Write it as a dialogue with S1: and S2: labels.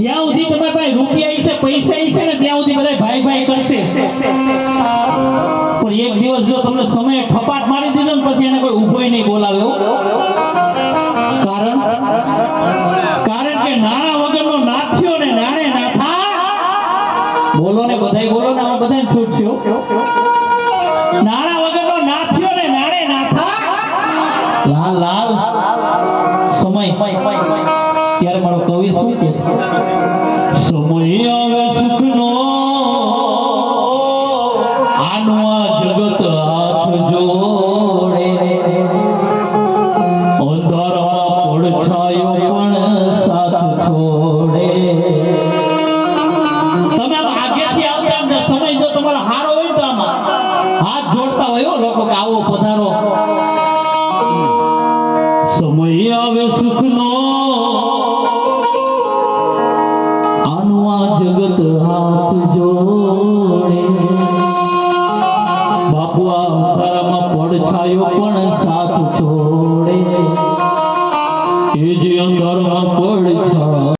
S1: સુધી તમારી પાસે રૂપિયા છે, પૈસા છે ને, ત્યાં સુધી બધા ભાઈ ભાઈ કરશે. પણ એક દિવસ જો તમને સમય ફપાટ મારી દીધો ને, પછી એને કોઈ ઊભો નહીં બોલાવે કારણ? કારણ કે નાણા વગરનો નાથ્યો ને, નાણે નાથા બોલો ને બધાય, બોલો ને, આમાં બધાને છૂટ હો. નાણા વગરનો નાથ્યો ને, નાણે નાથા લાલ લાલ. સમય. ત્યારે મારો કવિ શું કે સમય આવે સુખનો, આનું હાથ જોડતા હોય લોકો આવો પધારો. સમય આવે સુખનો જગત હાથ જોડે. બાપુ આ અંધારામાં પડછાયો પણ સાથ છોડે એ જે અંધારામાં